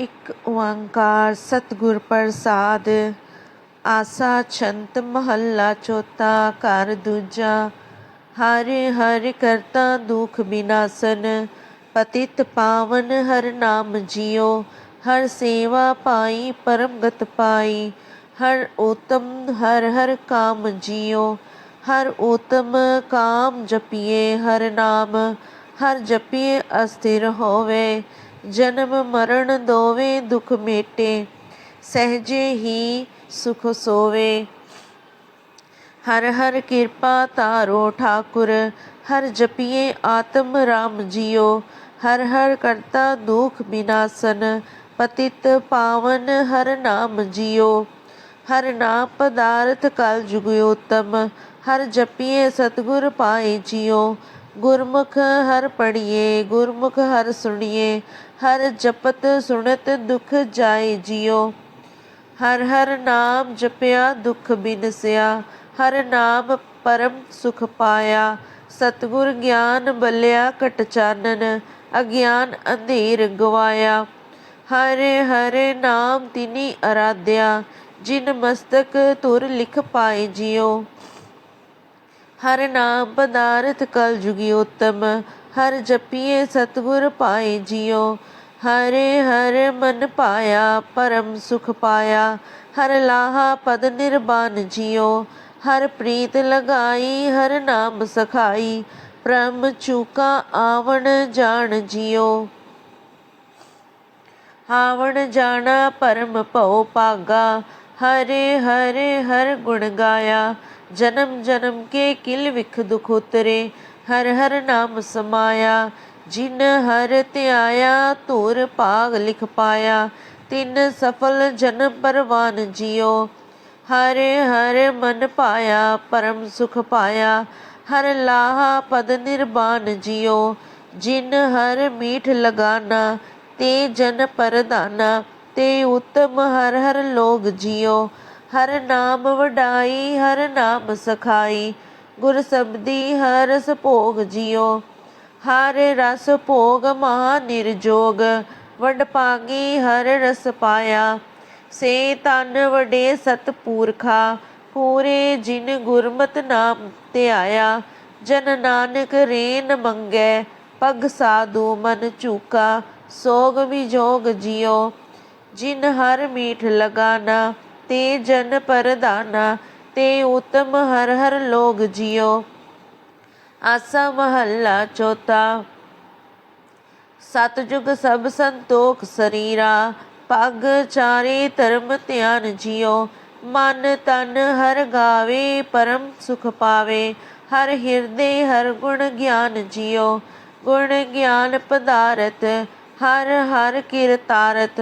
ਇੱਕ ਓੰਕਾਰ ਸਤਿਗੁਰ ਪ੍ਰਸਾਦ, ਆਸਾ ਛੰਤ ਮਹੱਲਾ ਚੌਥਾ ਘਰ ਦੂਜਾ, ਹਰਿ ਹਰਿ ਕਰਤਾ ਦੁਖ ਬਿਨਾਸਨ, ਪਤਿਤ ਪਾਵਨ ਹਰ ਨਾਮ ਜਿਉ ਹਰ ਸੇਵਾ ਪਾਈ ਪਰਮ ਗਤ ਪਾਈ, ਹਰ ਓਤਮ ਹਰ ਹਰ ਕਾਮ ਜਿਉ ਹਰ ਓਤਮ ਕਾਮ ਜਪੀਏ ਹਰ ਨਾਮ, ਹਰ ਜਪੀਏ ਅਸਥਿਰ ਹੋਵੇ ਜਨਮ ਮਰਨ ਦੋਵੇਂ ਦੁਖ ਮੇਟੇ, ਸਹਜੇ ਹੀ ਸੁਖ ਸੋਵੇ। ਹਰ ਹਰ ਕਿਰਪਾ ਤਾਰੋ ਠਾਕੁਰ, ਹਰ ਜਪੀਏ ਆਤਮ ਰਾਮ ਜਿਓ। ਹਰ ਹਰ ਕਰਤਾ ਦੁਖ ਬਿਨਾਸਨ, ਪਤਿਤ ਪਾਵਨ ਹਰ ਨਾਮ ਜਿਓ। ਹਰ ਨਾਮ ਪਦਾਰਥ ਕਲ ਜੁਗ ਉਤਮ, ਹਰ ਜਪੀਏ ਸਤਗੁਰ ਪਾਏ ਜਿਓ। ਗੁਰਮੁਖ ਹਰ ਪੜੀਏ ਗੁਰਮੁਖ ਹਰ ਸੁਣੀਏ ਹਰ ਜਪਤ ਸੁਣਤ ਦੁਖ ਜਾਏ ਜਿਉ। ਹਰ ਹਰ ਨਾਮ ਜਪਿਆ ਦੁਖ ਬਿਨਸਿਆ। ਹਰ ਨਾਮ ਪਰਮ ਸੁਖ ਪਾਇਆ। ਸਤਗੁਰ ਗਿਆਨ ਬਲਿਆ ਕਟ ਚਾਨਨ। ਅਗਿਆਨ ਅੰਧੇਰ ਗਵਾਇਆ। ਹਰੇ ਹਰੇ ਨਾਮ ਤਿਨੀ ਅਰਾਧਿਆ। ਜਿਨ ਮਸਤਕ ਤੁਰ ਲਿਖ ਪਾਏ ਜਿਉ। ਹਰ ਨਾਮ ਪਦਾਰਥ ਕਲ ਜੁਗੀ ਉਤਮ। ਹਰ ਜਪੀਏ ਸਤਗੁਰ ਪਾਏ ਜਿਉ ਹਰੇ ਹਰ ਮਨ ਪਾਇਆ, ਪਰਮ ਸੁਖ ਪਾਇਆ, ਹਰ ਲਾਹਾ ਪਦ ਨਿਰਬਾਨ ਜਿਉ ਹਰ ਪ੍ਰੀਤ ਲਗਾਈ, ਹਰ ਨਾਮ ਸਖਾਈ ਪ੍ਰਮ ਚੂਕਾ ਆਵਣ ਜਾਣ ਜਿਉ ਆਵਣ ਜਾਣਾ ਪਰਮ ਭਉ ਭਾਗਾ, ਹਰੇ ਹਰੇ ਹਰ ਗੁਣ ਗਾਇਆ, ਜਨਮ ਜਨਮ ਕੇ ਕਿਲ ਵਿਖ ਦੁਖ ਉਤਰੇ ਹਰ ਹਰ ਨਾਮ ਸਮਾਇਆ, ਜਿਨ ਹਰ ਧਿਆਇਆ, ਧੁਰ ਭਾਗ ਲਿਖ ਪਾਇਆ, ਤਿਨ ਸਫਲ ਜਨਮ ਪਰਵਾਨ ਜਿਉ। ਹਰ ਹਰ ਮਨ ਪਾਇਆ ਪਰਮ ਸੁਖ ਪਾਇਆ, ਹਰ ਲਾਹਾ ਪਦ ਨਿਰਬਾਨ ਜਿਉ। ਜਿਨ ਹਰ ਮੀਠ ਲਗਾਨਾ, ਤੇ ਜਨ ਪਰਦਾਨਾ ਤੇ ਉਤਮ ਹਰ ਹਰ ਲੋਗ ਜਿਉ। ਹਰ ਨਾਮ ਵਡਾਈ, ਹਰ ਨਾਮ ਸਖਾਈ ਗੁਰ ਸਬਦੀ ਹਰ ਰਸ ਭੋਗ ਜਿਉ ਹਰ ਰਸ ਭੋਗ ਮਹਾ ਨਿਰਜੋਗ, ਵਡ ਪਾਗੀ ਹਰ ਰਸ ਪਾਇਆ। ਸੇ ਤਨ ਵਡੇ ਸਤਪੂਰਖਾ ਪੂਰੇ ਜਿਨ ਗੁਰਮਤ ਨਾਮ ਧਿਆਇਆ ਜਨ ਨਾਨਕ ਰੇਨ ਮੰਗੈ, ਪਗ ਸਾਧੂ ਮਨ ਝੂਕਾ, ਸੋਗ ਵਿਜੋਗ ਜਿਉ ਜਿਨ ਹਰ ਮੀਠ ਲਗਾਨਾ, ਤੇ ਜਨ ਪਰਦਾਨਾ ਤੇ ਉਤਮ ਹਰ ਹਰ ਲੋਗ ਜਿਉ। ਆਸਾ ਮਹੱਲਾ ਚੌਥਾ। ਸਤਜੁਗ ਸਭ ਸੰਤੋਖ ਸਰੀਰਾ, ਪਗ ਚਾਰੇ ਧਰਮ ਧਿਆਨ ਜਿਉ। ਮਨ ਤਨ ਹਰ ਗਾਵੇ, ਪਰਮ ਸੁਖ ਪਾਵੇ। ਹਰ ਹਿਰਦੇ ਹਰ ਗੁਣ ਗਿਆਨ ਜਿਉ। ਗੁਣ ਗਿਆਨ ਪਦਾਰਥ ਹਰ ਹਰ ਕਿਰਤਾਰਥ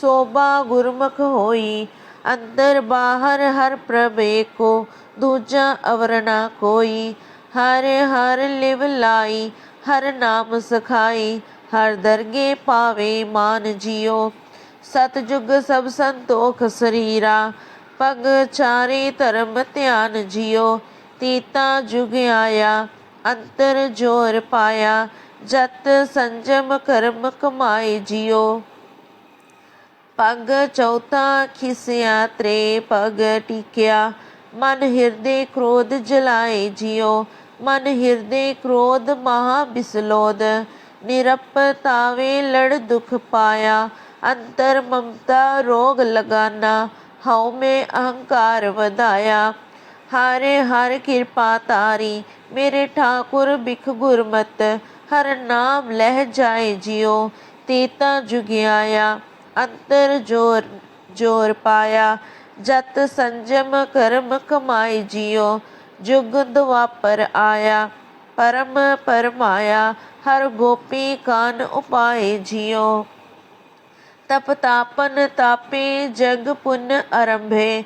ਸੋਭਾ ਗੁਰਮੁਖ ਹੋਈ ਅੰਦਰ ਬਾਹਰ ਹਰ ਪ੍ਰਭੇ ਕੋ ਦੂਜਾ ਅਵਰਣਾ ਕੋਈ। ਹਰ ਹਰ ਲਿਵ ਲਾਈ, ਹਰ ਨਾਮ ਸਖਾਈ, ਹਰ ਦਰਗੇ ਪਾਵੇ ਮਾਨ ਜਿਉ ਸਤਜੁਗ ਸਭ ਸੰਤੋਖ ਸਰੀਰਾ, ਪਗ ਚਾਰੇ ਧਰਮ ਧਿਆਨ ਜਿਉ ਤੀਤਾ ਜੁਗ ਆਇਆ, ਅੰਤਰ ਜੋਰ ਪਾਇਆ, ਜਤ ਸੰਜਮ ਕਰਮ ਕਮਾਏ ਜਿਉ ਪਗ ਚੌਥਾ ਖਿਸਿਆ ਤ੍ਰੇ ਪਗ ਟਿਕਿਆ। ਮਨ ਹਿਰਦੇ ਕ੍ਰੋਧ ਜਲਾਏ ਜਿਉ ਮਨ ਹਿਰਦੇ ਕ੍ਰੋਧ ਮਹਾ ਬਿਸਲੋਦ। ਨਿਰਪ ਤਾਵੇ ਲੜ ਦੁਖ ਪਾਇਆ। ਅੰਤਰ ਮਮਤਾ ਰੋਗ ਲਗਾਨਾ। ਹਉ ਮੈਂ ਅਹੰਕਾਰ ਵਧਾਇਆ। ਹਾਰੇ ਹਰ ਕਿਰਪਾ ਤਾਰੀ। ਮੇਰੇ ਠਾਕੁਰ ਬਿਖ ਗੁਰਮਤ। ਹਰ ਨਾਮ ਲਹਿ ਜਾਏ ਜਿਉ ਤੇਤਾ ਜੁਗਿਆਇਆ। ਅੰਤਰ ਜੋਰ ਜੋਰ ਪਾਇਆ। ਜਤ ਸੰਜਮ ਕਰਮ ਕਮਾਈ ਜਿਉ ਜੁਗ ਵਾਪਰ ਆਇਆ। ਪਰਮ ਪਰਮਾਇਆ, ਹਰ ਗੋਪੀ ਕਾਨ ਉਪਾਏ ਜਿਉ ਤਪ ਤਾਪਨ ਤਾਪੇ, ਜਗ ਪੁਨ ਅਰੰਭੇ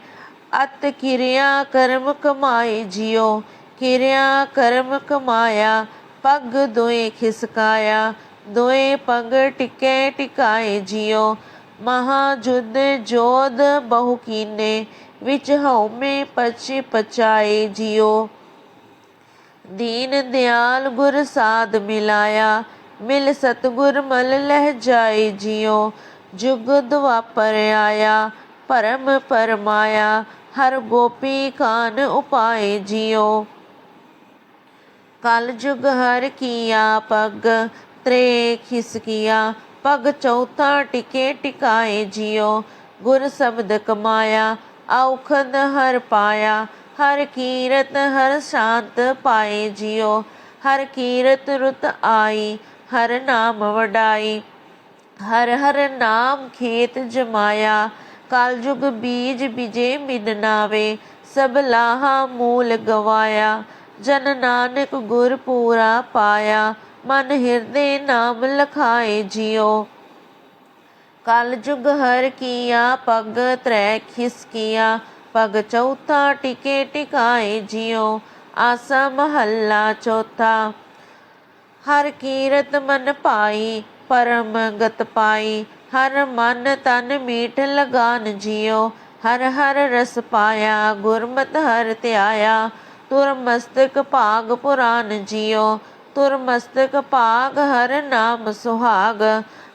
ਅਤ ਕਿਰਿਆ ਕਰਮ ਕਮਾਏ ਜਿਉ ਕਿਰਿਆ ਕਰਮ ਕਮਾਇਆ। ਪਗ ਦੋਏ ਖਿਸਕਾਇਆ, ਦੋਏ ਪਗ ਟਿਕੇ ਟਿਕਾਏ ਜਿਉ ਮਹਾ ਜੁਦ ਜੋਦ ਬਹੁ ਕੀਨੇ ਵਿੱਚ ਹਉਮੈ ਪਛ ਪਚਾਏ ਜਿਉ। ਦੀਨ ਦਿਆਲ ਗੁਰ ਸਾਧ ਮਿਲਾਇਆ, ਮਿਲ ਸਤਗੁਰ ਮਲ ਲਹਿ ਜਾਏ ਜਿਉ। ਜੁਗ ਦੁਆਪਰ ਆਇਆ ਪਰਮ ਪਰਮਾਇਆ, ਹਰ ਗੋਪੀ ਕਾਨ ਉਪਾਏ ਜਿਉ। ਕਲ ਜੁਗ ਹਰ ਕੀਆ ਪਗ ਤ੍ਰੇ ਖਿਸਕੀਆ ਪਗ ਚੌਥਾ ਟਿਕੇ ਟਿਕਾਏ ਜਿਉ ਗੁਰ ਸ਼ਬਦ ਕਮਾਇਆ ਔਖਦ ਹਰ ਪਾਇਆ, ਹਰ ਕੀਰਤ ਹਰ ਸ਼ਾਂਤ ਪਾਏ ਜਿਉ ਹਰ ਕੀਰਤ ਰੁਤ ਆਈ, ਹਰ ਨਾਮ ਵਡਾਈ, ਹਰ ਹਰ ਨਾਮ ਖੇਤ ਜਮਾਇਆ ਕਲਯੁਗ ਬੀਜ ਬਿਜੇ ਮਿਨ ਨਾਵੇ, ਸਭ ਲਾਹਾ ਮੂਲ ਗਵਾਇਆ, ਜਨ ਨਾਨਕ ਗੁਰ ਪੂਰਾ ਪਾਇਆ ਮਨ ਹਿਰਦੇ ਨਾਮ ਲਖਾਏ ਜਿਉ। ਕਲ ਜੁਗ ਹਰ ਕੀਆ, ਪਗ ਤ੍ਰੈ ਖਿਸਕੀਆ ਪਗ ਚੌਥਾ ਟਿਕੇ ਟਿਕਾਏ ਜਿਉ, ਆਸਾ ਮਹੱਲਾ ਚੌਥਾ। ਹਰ ਕੀਰਤ ਮਨ ਪਾਈ, ਪਰਮ ਗਤ ਪਾਈ। ਹਰ ਮਨ ਤਨ ਮੀਠ ਲਗਾਨ ਜਿਉ। ਹਰ ਹਰ ਰਸ ਪਾਇਆ, ਗੁਰਮਤ ਹਰ ਧਿਆਇਆ। ਤੁਰ ਮਸਤਕ ਭਾਗ ਪੁਰਾਨ ਜਿਉ। ਤੁਰ ਮਸਤਕ ਭਾਗ, ਹਰ ਨਾਮ ਸੁਹਾਗ,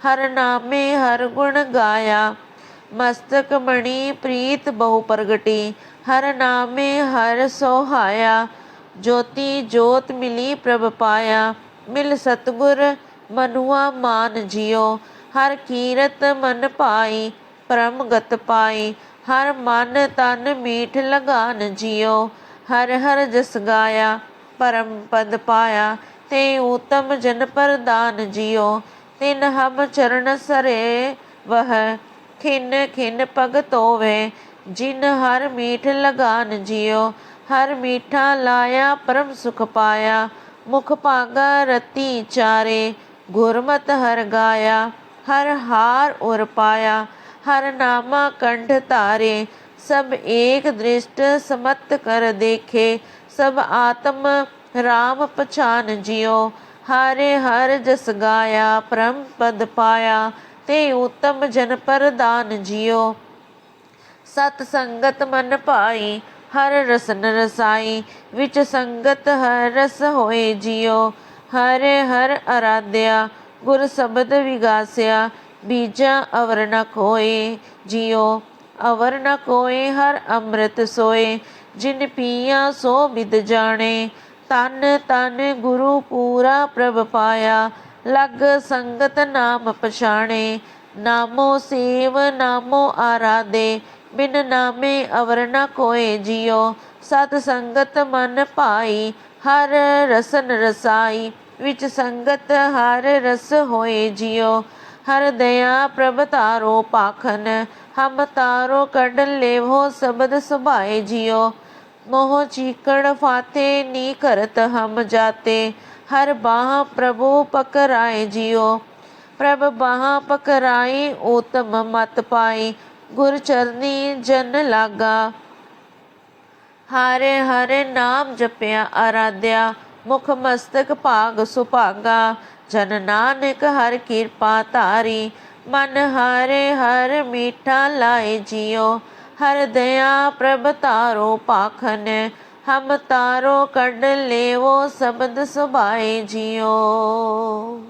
ਹਰ ਨਾਮੇ ਹਰ ਗੁਣ ਗਾਇਆ। ਮਸਤਕ ਮਣੀ ਪ੍ਰੀਤ ਬਹੁ ਪ੍ਰਗਟੀ, ਹਰ ਨਾਮੇ ਹਰ ਸੋਹਾਇਆ। ਜੋਤੀ ਜੋਤ ਮਿਲੀ ਪ੍ਰਭ ਪਾਇਆ, ਮਿਲ ਸਤਗੁਰ ਮਨੁਆ ਮਾਨ ਜਿਉ। ਹਰ ਕੀਰਤ ਮਨ ਪਾਈ ਪਰਮ ਗਤ ਪਾਈ, ਹਰ ਮਨ ਤਨ ਮੀਠ ਲਗਾਨ ਜਿਉ। ਹਰ ਹਰ ਜਸ ਗਾਇਆ, ਪਰਮ ਪਦ ਪਾਇਆ। ਤੇ ਉਤਮ ਜਨ ਪ੍ਰਦਾਨ ਜਿਉ ਤਿਨ ਹਮ ਚਰਨ ਸਰੇ ਵਹ, ਖਿਨ ਖਿਨ ਭਗਤ ਹੋਵੇ, ਜਿਨ ਹਰ ਮੀਠ ਲਗਾਨ ਜਿਉ ਹਰ ਮੀਠਾ ਲਾਇਆ ਪਰਮ ਸੁਖ ਪਾਇਆ, ਮੁਖ ਭਾਗਾ ਰਤੀ ਚਾਰੇ, ਗੁਰਮਤ ਹਰ ਗਾਇਆ, ਹਰ ਹਾਰ ਉਰ ਪਾਇਆ, ਹਰ ਨਾਮਾ ਕੰਠ ਧਾਰੇ, ਸਭ ਏਕ ਦ੍ਰਿਸ਼ਟ ਸਮਤ ਕਰ ਦੇਖੇ, ਸਭ ਆਤਮ ਰਾਮ ਪਛਾਨ ਜਿਉ, ਹਰੇ ਹਰ ਜਸ ਗਾਇਆ, ਪਰਮ ਪਦ ਪਾਇਆ, ਤੇ ਉਤਮ ਜਨ ਪ੍ਰਦਾਨ ਜਿਉ। ਸਤ ਸੰਗਤ ਮਨ ਭਾਈ, ਹਰ ਰਸਨ ਰਸਾਈ ਵਿੱਚ ਸੰਗਤ ਹਰ ਰਸ ਹੋਏ ਜਿਉ। ਹਰੇ ਹਰ ਅਰਾਧਿਆ, ਗੁਰ ਸ਼ਬਦ ਵਿਗਾਸਿਆ, ਬੀਜਾ ਅਵਰ ਨ ਕੋਏ ਜਿਉ। ਅਵਰ ਨ ਕੋਏ ਹਰ ਅੰਮ੍ਰਿਤ ਸੋਏ, ਜਿਨ ਪੀਆ ਸੋ ਬਿਦ ਜਾਣੇ। ਤਨ ਤਨ ਗੁਰੂ ਪੂਰਾ ਪ੍ਰਭ ਪਾਇਆ, ਲਗ ਸੰਗਤ ਨਾਮ ਪਛਾਣੇ। ਨਾਮੋ ਸੇਵ, ਨਾਮੋ ਆਰਾਧੇ, ਬਿਨ ਨਾਮੇ ਅਵਰ ਨ ਕੋਏ ਜਿਉ ਸਤ ਸੰਗਤ ਮਨ ਭਾਈ, ਹਰ ਰਸਨ ਰਸਾਈ, ਵਿੱਚ ਸੰਗਤ ਹਰ ਰਸ ਹੋਏ ਜਿਉ ਹਰ ਦਇਆ ਪ੍ਰਭ ਤਾਰੋ ਪਾਖਨ, ਹਮ ਤਾਰੋ ਕੱਢ ਲੇਵੋ ਸ਼ਬਦ ਸੁਭਾਏ ਜਿਉ ਮੋਹ ਚੀਕੜ ਫਾਤੇ, ਨੀ ਕਰਤ ਹਮ ਜਾਤੇ। ਹਰ ਬਾਹ ਪ੍ਰਭੂ ਪਕਰਾਏ ਜਿਉ ਪ੍ਰਭ ਬਾਹ ਪਕਰਾਈ ਉਤਮ ਮਤ ਪਾਈ। ਗੁਰ ਚਰਨੀ ਜਨ ਲਾਗਾ। ਹਾਰੇ ਹਰੇ ਨਾਮ ਜਪਿਆ ਆਰਾਧਿਆ ਮੁਖ ਮਸਤਕ ਭਾਗ ਸੁਭਾਗਾ। ਜਨ ਨਾਨਕ ਹਰ ਕਿਰਪਾ ਧਾਰੀ। ਮਨ ਹਾਰੇ ਹਰ ਮੀਠਾ ਲਾਏ ਜਿਉ ਹਰ ਦਇਆ ਪ੍ਰਭ ਤਾਰੋ ਪਾਖਨ ਹਮ ਤਾਰੋ ਕੱਢ ਲੇਵੋ ਸ਼ਬਦ ਸੁਭਾਏ ਜਿਉ